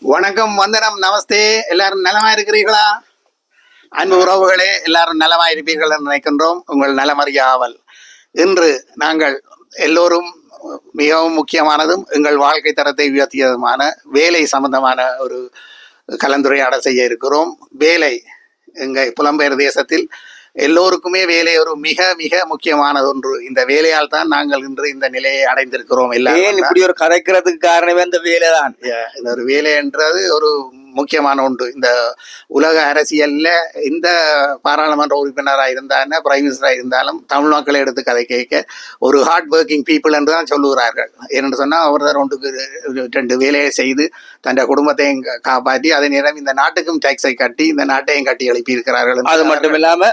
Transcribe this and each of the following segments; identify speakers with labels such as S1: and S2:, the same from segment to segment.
S1: வணக்கம் வந்தனம் நமஸ்தே. எல்லாரும் நலமா இருக்கிறீர்களா? அன்பு உறவுகளே எல்லாரும் நலமா இருப்பீர்கள் என்று நினைக்கின்றோம். உங்கள் நலமறியாவல் இன்று நாங்கள் எல்லோரும் மிகவும் முக்கியமானதும் எங்கள் வாழ்க்கை தரத்தை உயர்த்தியதுமான வேலை சம்பந்தமான ஒரு கலந்துரையாடல் செய்ய இருக்கிறோம். வேலை எங்கள் புலம்பெயர் தேசத்தில் எல்லோருக்குமே வேலை ஒரு மிக மிக முக்கியமானது ஒன்று. இந்த வேலையால் தான் நாங்கள் இன்று இந்த நிலையை அடைந்திருக்கிறோம்
S2: ஏன் இப்படி ஒரு கதைக்கிறதுக்கு காரணமே அந்த வேலை தான்
S1: இந்த ஒரு வேலை என்றது ஒரு முக்கியமான ஒன்று. இந்த உலக அரசியல்ல இந்த பாராளுமன்ற உறுப்பினராக இருந்தாலும் பிரைம் மினிஸ்டராக இருந்தாலும் தமிழ் மக்களை எடுத்து கதை கேட்க ஒரு ஹார்ட் ஒர்க்கிங் பீப்புள் என்று தான் சொல்லுகிறார்கள். ஏனென்று சொன்னால் ஒருத்தர் ஒன்றுக்கு ரெண்டு வேலையை செய்து தன் குடும்பத்தையும் காப்பாற்றி அதே நேரம் இந்த நாட்டுக்கும் டேக்ஸை கட்டி இந்த நாட்டையும் கட்டி எழுப்பி இருக்கிறார்கள்
S2: அது மட்டும் இல்லாம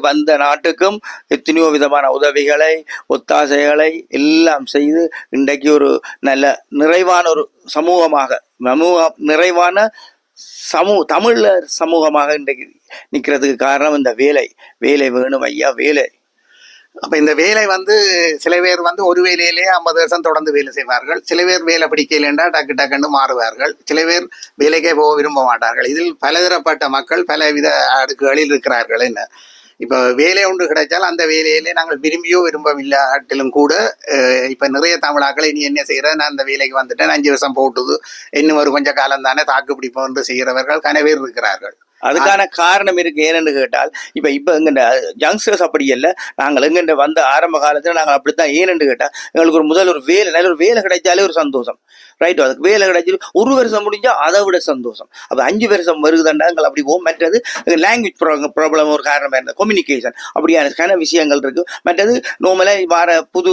S2: வந்த நாட்டுக்கும் எத்தனையோ விதமான உதவிகளை ஒத்தாசைகளை எல்லாம் செய்து இன்றைக்கு ஒரு நல்ல நிறைவான ஒரு சமூகமாக சமூக நிறைவான சமூக தமிழர் சமூகமாக இன்றைக்கு நிற்கிறதுக்கு காரணம் இந்த வேலை. வேலை வேணும் ஐயா வேலை.
S1: அப்ப இந்த வேலை வந்து சில பேர் வந்து ஒரு வேலையிலேயே ஐம்பது வருஷம் தொடர்ந்து வேலை செய்வார்கள். சில பேர் வேலை பிடிக்கலைன்றா டக்கு டக்குன்னு மாறுவார்கள். சில பேர் வேலைக்கே போக விரும்ப மாட்டார்கள். இதில் பலதரப்பட்ட மக்கள் பல வித அடுக்குகளில் இருக்கிறார்கள் என்ன? இப்போ வேலை ஒன்று கிடைச்சால் அந்த வேலையிலே நாங்கள் விரும்பியோ விரும்பவில்லாட்டிலும் கூட இப்போ நிறைய தமிழாக்கள் இனி என்ன செய்யற நான் அந்த வேலைக்கு வந்துட்டேன் அஞ்சு வருஷம் போட்டுது இன்னும் ஒரு கொஞ்சம் காலம் தானே தாக்கு பிடிப்போம் என்று செய்கிறவர்கள் கனவேர் இருக்கிறார்கள்.
S2: அதுக்கான காரணம் இருக்கு ஏன்னு கேட்டால் இப்ப இப்ப எங்க யங்ஸ்டர்ஸ் அப்படி இல்லை. நாங்கள் எங்க வந்த ஆரம்ப காலத்துல நாங்கள் அப்படித்தான் ஏன்னு கேட்டால் எங்களுக்கு ஒரு முதல் ஒரு வேலை நல்ல ஒரு வேலை கிடைச்சாலே ஒரு சந்தோஷம். ரைட் அதுக்கு வேலை கிடைச்சி ஒரு வருஷம் முடிஞ்சால் அதை விட சந்தோஷம். அப்போ அஞ்சு வருஷம் வருதுண்டாங்கள் அப்படி போகும் மற்றது லாங்குவேஜ் ப்ராப்ளம் ஒரு காரணமாக இருந்தது கம்யூனிகேஷன் அப்படியான விஷயங்கள் இருக்குது மற்றது நார்மலா வர புது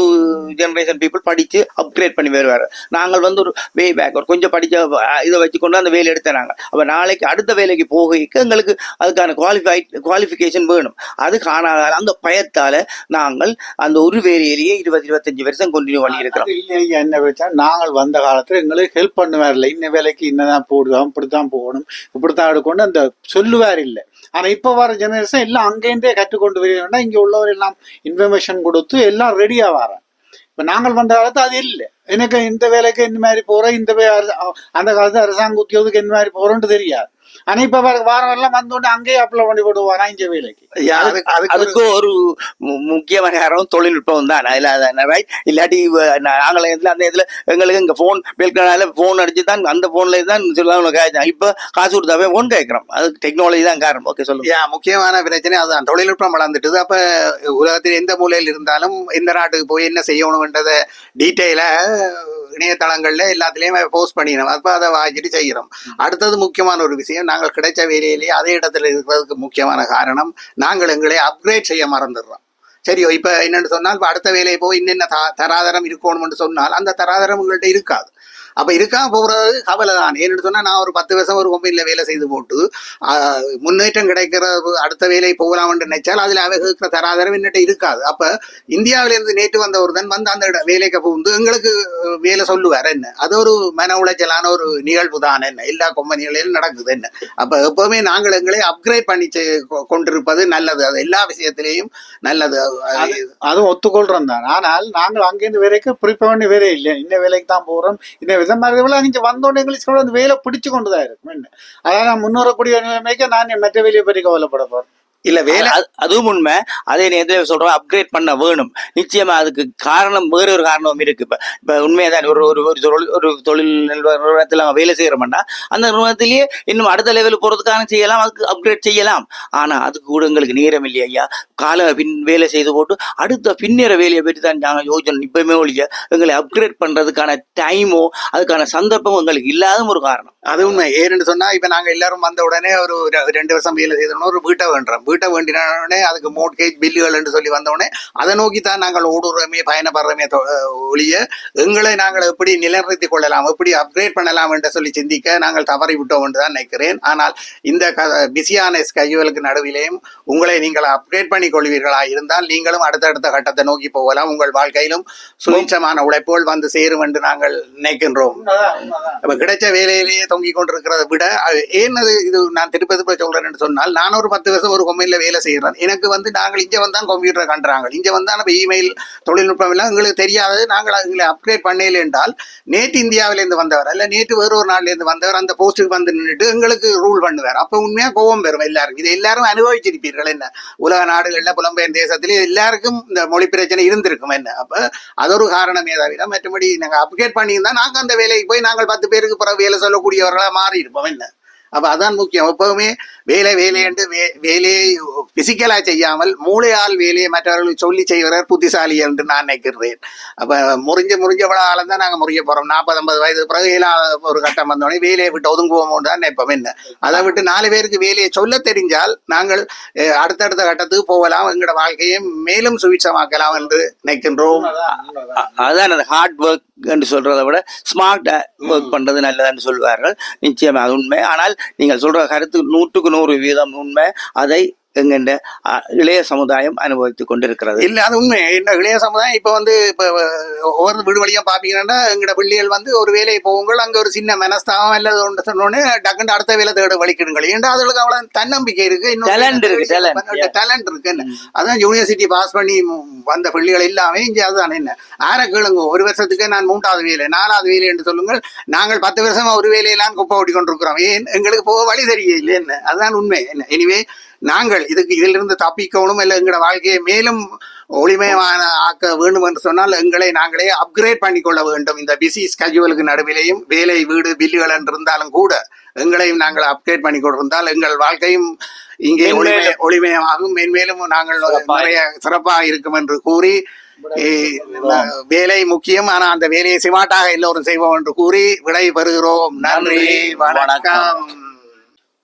S2: ஜென்ரேஷன் பீப்புள் படித்து அப்கிரேட் பண்ணி வருவார். நாங்கள் வந்து ஒரு வே பேக் ஒரு கொஞ்சம் படித்த இதை வச்சுக்கொண்டு அந்த வேலை எடுத்த நாங்கள் அப்போ நாளைக்கு அடுத்த வேலைக்கு போக எங்களுக்கு அதுக்கான குவாலிஃபைட் குவாலிஃபிகேஷன் வேணும். அது காணாத அந்த பயத்தால் நாங்கள் அந்த ஒரு வேலையிலேயே இருபது இருபத்தஞ்சு வருஷம் கண்டினியூ பண்ணி இருக்கிறோம்
S3: இல்லை என்ன வச்சா? நாங்கள் வந்த காலத்தில் எங்களுக்கு ஹெல்ப் பண்ணுவார் இல்லை இன்ன வேலைக்கு இன்னதான் போடுவோம் இப்படித்தான் போகணும். இப்படித்தான் எடுக்கணும் அந்த சொல்லுவார் இல்லை. ஆனா இப்ப வர ஜெனரேஷன் எல்லாம் அங்கேருந்தே கற்றுக்கொண்டு வர இங்கே இங்க உள்ளவர் எல்லாம் இன்ஃபர்மேஷன் கொடுத்து எல்லாம் ரெடியாக வரேன் இப்ப நாங்கள் வந்த காலத்து அது இல்லை. எனக்கு இந்த வேலைக்கு இந்த மாதிரி போகிறோம் இந்த அரச- அந்த காலத்து அரசாங்க உத்தியோகத்துக்கு இந்த மாதிரி போகிறோன்ட்டு தெரியாது. ஆனா இப்ப வர வாரம் எல்லாம் வந்தோடனே அங்கேயே அப்ளை பண்ணி போடுவாரா இங்க வேலைக்கு
S1: அதுக்கு அதுக்கு ஒரு-
S2: முக்கியமான காரணம் தொழில்நுட்பம் தான். அதுல ரைட் இல்லாட்டி நாங்களே இதுல அந்த இதுல எங்களுக்கு இங்க போன் பேல்கனால போன் அடிச்சு தான் அந்த போன்ல தான் கேட்கலாம் இப்ப காசு கொடுத்தாவே போன் கேட்கிறோம் அதுக்கு டெக்னாலஜி தான் காரணம். ஓகே சொல்லுங்க.
S1: முக்கியமான பிரச்சனை அதுதான். தொழில்நுட்பம் வளர்ந்துட்டுது அப்ப உலகத்தில் எந்த மூலையில் இருந்தாலும் எந்த நாட்டுக்கு போய் என்ன செய்யணும்ன்றத டீட்டெயிலா இணையதளங்கள்ல எல்லாத்துலயும் போஸ்ட் பண்ணிடணும். அப்ப அதை வாங்கிட்டு செய்கிறோம் அடுத்தது முக்கியமான ஒரு விஷயம் நாங்கள் கிடைச்ச வேலையிலேயே அதே இடத்துல இருக்கிறதுக்கு முக்கியமான காரணம் நாங்கள் எங்களை அப்கிரேட் செய்ய மறந்துடுறோம். சரியோ இப்ப என்னென்னு சொன்னால் இப்போ அடுத்த வேலையை போய் இன்னென்ன த- தராதரம் இருக்கணும்னு சொன்னால் அந்த தராதரம் உங்கள்ட்ட இருக்காது. அப்ப இருக்காம போகிறது கவலை தான் ஏன்னு சொன்னா நான் ஒரு பத்து வருஷம் ஒரு கம்பெனியில் வேலை செய்து போட்டு முன்னேற்றம் கிடைக்கிற அடுத்த வேலை போகலாம்னு நினைச்சால் அதுல அவைகிற தராதரம் என்னட்ட இருக்காது. அப்ப இந்தியாவிலேருந்து நேற்று வந்த ஒருத்தன் வந்து அந்த வேலைக்கு புகுந்து எங்களுக்கு வேலை சொல்லுவார் என்ன? அது ஒரு மன உளைச்சலான ஒரு நிகழ்வு தான் என்ன? எல்லா கம்பெனிகளிலும் நடக்குது என்ன? அப்ப எப்பவுமே நாங்கள் எங்களை அப்கிரேட் பண்ணி கொண்டிருப்பது நல்லது. அது எல்லா விஷயத்திலையும் நல்லது. அது-
S3: அதுவும் ஒத்துக்கொள்றோம் தான். ஆனால் நாங்கள் அங்கேருந்து வேலைக்கு ப்ரிப்பேர் பண்ணி வேறே இல்லை இந்த வேலைக்கு தான் போறோம். இந்த வித மாதிரி வேலை இங்கே வந்தோடனே எங்களுக்கு சொல்ல அந்த வேலை பிடிச்சு கொண்டு தான் இருக்கும் என்ன அதான் நான் முன்னோரக்கூடிய நிலைமைக்கு நான் என் மற்ற வேலையை பற்றி கவலைப்பட போகிறேன்
S1: இல்ல வேலை
S2: அது- அதுவும் உண்மை. அதே நேரத்தில் சொல்றோம் அப்கிரேட் பண்ண வேணும். நிச்சயமா அதுக்கு காரணம் வேற ஒரு காரணமும் இருக்கு. இப்ப இப்ப உண்மையதான் ஒரு ஒரு ஒரு தொழில் ஒரு தொழில் நிறுவனத்தில் நம்ம வேலை செய்யறோம்னா அந்த நிறுவனத்திலேயே இன்னும் அடுத்த லெவல் போறதுக்கான செய்யலாம் அதுக்கு அப்கிரேட் செய்யலாம். ஆனா அதுக்கு கூட எங்களுக்கு நேரம் இல்லையா ஐயா. கால பின் வேலை செய்து போட்டு அடுத்த பின்னேற வேலையை பற்றி தான் நாங்கள் யோசனை இப்பவுமே ஒழிய எங்களை அப்கிரேட் பண்றதுக்கான டைமோ அதுக்கான சந்தர்ப்பமும் எங்களுக்கு இல்லாத ஒரு காரணம்.
S1: அது உண்மை. ஏன்னு சொன்னா இப்ப நாங்க எல்லாரும் வந்த உடனே ஒரு ரெண்டு வருஷம் வேலை செய்தோம்னா ஒரு வீட்டை வேண்டுறோம். வீட்டை வேண்டின உடனே அதுக்கு மோட்கேஜ் பில்லுகள் என்று சொல்லி வந்த உடனே அதை நோக்கி தான் நாங்கள் ஓடுறோமே பயணப்படுறோமே ஒழிய எங்களை நாங்கள் எப்படி நிலைநிறுத்திக் கொள்ளலாம் எப்படி அப்கிரேட் பண்ணலாம் என்று சொல்லி சிந்திக்க நாங்கள் தவறி விட்டோம் என்று தான் நினைக்கிறேன். ஆனால் இந்த பிஸியான ஸ்கைகளுக்கு நடுவிலேயும் உங்களை நீங்கள் அப்கிரேட் பண்ணி கொள்வீர்களா இருந்தால் நீங்களும் அடுத்தடுத்த கட்டத்தை நோக்கி போகலாம். உங்கள் வாழ்க்கையிலும் சுயேட்சமான உழைப்புகள் வந்து சேரும் என்று நாங்கள் நினைக்கின்றோம். அப்ப கிடைச்ச வேலையிலேயே தொங்கிக் கொண்டிருக்கிறத விட ஏன் அது இது நான் திருப்பி திருப்ப சொல்றேன்னு சொன்னால் நான் ஒரு பத்து வருஷம் ஒரு கம்பெனி இல்லை வேலை செய்கிறேன் எனக்கு வந்து நாங்கள் இங்கே வந்தால் கம்ப்யூட்டரை கண்டுறாங்க. இங்கே வந்தால் நம்ம இமெயில் தொழில்நுட்பம் எல்லாம் எங்களுக்கு தெரியாதது நாங்கள் எங்களை அப்கிரேட் பண்ணல என்றால் நேற்று இந்தியாவிலேருந்து வந்தவர் இல்லை நேற்று வேறு ஒரு நாள்லேருந்து வந்தவர் அந்த போஸ்ட்டுக்கு வந்து நின்றுட்டு எங்களுக்கு ரூல் பண்ணுவார். அப்போ உண்மையாக கோபம் பெறும் எல்லாருக்கும். இதை எல்லாரும் அனுபவிச்சிருப்பீர்கள் என்ன? உலக நாடுகளில் புலம்பெயர் தேசத்திலே எல்லாருக்கும் இந்த மொழி பிரச்சனை இருந்திருக்கும் என்ன? அப்போ அது ஒரு காரணமே தவிர மற்றபடி நாங்கள் அப்கிரேட் பண்ணியிருந்தா நாங்கள் அந்த வேலைக்கு போய் நாங்கள் பத்து பேருக்கு பிறகு வேலை சொல்லக்கூடியவர்களாக மாறி இருப்போம் என்ன? அப்போ அதான் முக்கியம். எப்பவுமே வேலை வேலை என்று வே வேலையை பிசிக்கலாக செய்யாமல் மூளையால் வேலையை மற்றவர்களுக்கு சொல்லி செய்வவர் புத்திசாலி என்று நான் நினைக்கிறேன். அப்போ முறிஞ்சு முறிஞ்ச ஆளும் தான் நாங்கள் முறிய போகிறோம் நாற்பது ஐம்பது வயது பிறகு இயலாத ஒரு கட்டம் வந்தோடனே வேலையை விட்டு ஒதுங்குவோம் தான் நினைப்போம். என்ன? அதை விட்டு நாலு பேருக்கு வேலையை சொல்ல தெரிஞ்சால் நாங்கள் அடுத்தடுத்த கட்டத்துக்கு போகலாம் எங்களோட வாழ்க்கையை மேலும் சுவிட்சமாக்கலாம் என்று நினைக்கின்றோம்.
S2: அ- அதான் அந்த ஹார்ட் ஒர்க் என்று சொல்றதை விட ஸ்மார்ட் ஒர்க் பண்றது நல்லதுன்னு சொல்வார்கள். நிச்சயமாக உண்மை. ஆனால் நீங்கள் சொல்ற கருத்து நூற்றுக்கு நூறு வீதம் உண்மை. அதை எங்கெண்ட இளைய சமுதாயம் அனுபவித்துக் கொண்டிருக்கிறது.
S1: இல்ல அது உண்மை. இந்த இளைய சமுதாயம் இப்ப வந்து இப்ப ஒவ்வொரு வீடு வழியா பாப்பீங்கன்னா எங்கட பிள்ளைகள் வந்து ஒரு வேலையை போகுங்கள் அங்க ஒரு சின்ன மனஸ்தாபம் அல்லது ஒன்று சொன்னோடனே டக்குன்னு அடுத்த வேலை தேட வலிக்கிடுங்கள். ஏன்டா அதுகளுக்கு அவ்வளவு தன்னம்பிக்கை இருக்கு
S2: Talent இருக்கு.
S1: டேலண்ட் இருக்கு என்ன? அதான் யூனிவர்சிட்டி பாஸ் பண்ணி வந்த பிள்ளைகள் எல்லாமே இங்க அதுதான் என்ன? ஆற கேளுங்க ஒரு வருஷத்துக்கு நான் மூன்றாவது வேலை நாலாவது வேலை என்று சொல்லுங்கள் நாங்கள் பத்து வருஷமா ஒரு வேலையெல்லாம் குப்பை ஓட்டி கொண்டிருக்கிறோம். ஏன்? எங்களுக்கு போக வழி தெரியல என்ன? அதுதான் உண்மை என்ன? எனிவே நாங்கள் இதுக்கு இதிலிருந்து தப்பிக்கணும் இல்லை எங்களோட வாழ்க்கையை மேலும் ஒளிமயமான ஆக்க வேண்டும் என்று சொன்னால் எங்களை நாங்களே அப்கிரேட் பண்ணிக்கொள்ள வேண்டும். இந்த பிசி ஸ்கெட்யூலுக்கு நடுவிலேயும் வேலை வீடு பில்லுகள் என்று இருந்தாலும் கூட எங்களையும் நாங்கள் அப்கிரேட் பண்ணி கொண்டிருந்தால் எங்கள் வாழ்க்கையும் இங்கே ஒளிமய ஒளிமயமாகும். மேன்மேலும் நாங்கள் நிறைய சிறப்பாக இருக்கும் என்று கூறி வேலை முக்கியம். ஆனா அந்த வேலையை சிமாட்டாக எல்லோரும் செய்வோம் என்று கூறி விடை பெறுகிறோம்
S2: நன்றி,
S1: வணக்கம்.